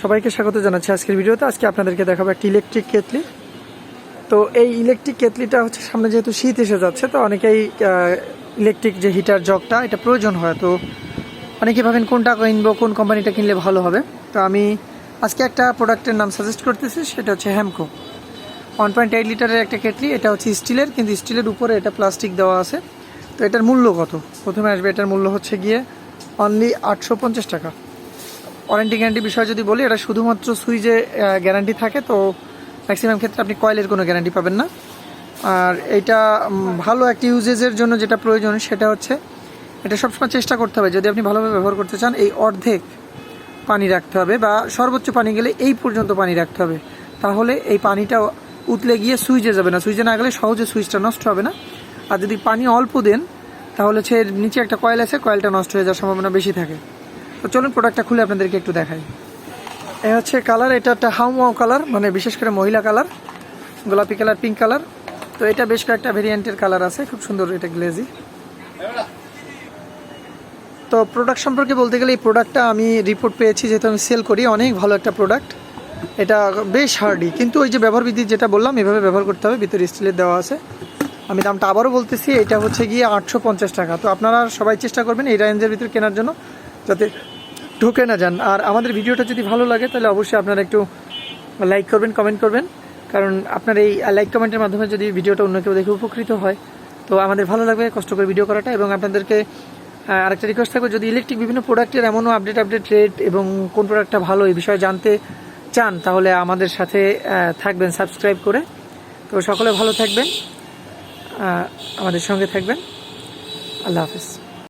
সবাইকে স্বাগত জানাচ্ছি আজকের ভিডিওতে। আজকে আপনাদেরকে দেখাবো একটি ইলেকট্রিক কেতলি। তো এই ইলেকট্রিক কেতলিটা হচ্ছে সামনে যেহেতু শীত এসে যাচ্ছে, তো অনেকেই ইলেকট্রিক যে হিটার জগটা, এটা প্রয়োজন হয়। তো অনেকে ভাবেন কোনটা কিনবো, কোন কোম্পানিটা কিনলে ভালো হবে। তো আমি আজকে একটা প্রোডাক্টের নাম সাজেস্ট করতেছি, সেটা হচ্ছে হ্যামকো ওয়ান পয়েন্ট এইট লিটারের একটা কেটলি এটা হচ্ছে স্টিলের, কিন্তু স্টিলের উপরে এটা প্লাস্টিক দেওয়া আছে। তো এটার মূল্য কত? প্রথমে আসবে, এটার মূল্য হচ্ছে গিয়ে অনলি আটশো পঞ্চাশ টাকা। ওয়ারেন্টি গ্যারান্টি বিষয় যদি বলি, এটা শুধুমাত্র সুইচে গ্যারান্টি থাকে, তো ম্যাক্সিমাম ক্ষেত্রে আপনি কয়েলের কোনো গ্যারান্টি পাবেন না। আর এটা ভালো একটা ইউজেজের জন্য যেটা প্রয়োজন, সেটা হচ্ছে এটা সবসময় চেষ্টা করতে হবে। যদি আপনি ভালোভাবে ব্যবহার করতে চান, এই অর্ধেক পানি রাখতে হবে বা সর্বোচ্চ পানি গেলে এই পর্যন্ত পানি রাখতে হবে। তাহলে এই পানিটা উতলে গিয়ে সুইচে যাবে না। সুইচে না গেলে সহজে সুইচটা নষ্ট হবে না। আর যদি পানি অল্প দেন, তাহলে এর নিচে একটা কয়েল আছে কয়েলটা নষ্ট হয়ে যাওয়ার সম্ভাবনা বেশি থাকে। তো চলুন প্রোডাক্টটা খুলে আপনাদেরকে একটু দেখাই। এ হচ্ছে কালার এটা একটা হাউমাও কালার মানে বিশেষ করে মহিলা কালার গোলাপি কালার পিঙ্ক কালার তো এটা বেশ কয়েকটা ভেরিয়েন্টের কালার আছে, খুব সুন্দর এটা গ্লেজি তো প্রোডাক্ট সম্পর্কে বলতে গেলে এই প্রোডাক্টটা আমি রিপোর্ট পেয়েছি, যেহেতু আমি সেল করি, অনেক ভালো একটা প্রোডাক্ট এটা বেশ হার্ডি কিন্তু ওই যে ব্যবহার বিধি যেটা বললাম, এভাবে ব্যবহার করতে হবে, ভিতরে স্টিলের দেওয়া আছে। আমি দামটা আবারও বলতেছি, এটা হচ্ছে গিয়ে আটশো পঞ্চাশ টাকা। তো আপনারা সবাই চেষ্টা করবেন এই রেঞ্জের ভিতরে কেনার জন্য। যাতে ঢুকে না যান। আর আমাদের ভিডিওটা যদি ভালো লাগে, তাহলে অবশ্যই আপনারা একটু লাইক করবেন কমেন্ট করবেন। কারণ আপনার এই লাইক কমেন্টের মাধ্যমে যদি ভিডিওটা অন্য কেউ দেখে উপকৃত হয়, তো আমাদের ভালো লাগবে, কষ্ট করে ভিডিও করাটা। এবং আপনাদেরকে আরেকটা রিকোয়েস্ট থাকবে, যদি ইলেকট্রিক বিভিন্ন প্রোডাক্টের এমনও আপডেট আপডেট রেট এবং কোন প্রোডাক্টটা ভালো এই বিষয়ে জানতে চান, তাহলে আমাদের সাথে থাকবেন সাবস্ক্রাইব করে। তো সকলে ভালো থাকবেন আমাদের সঙ্গে থাকবেন। আল্লাহ হাফিজ।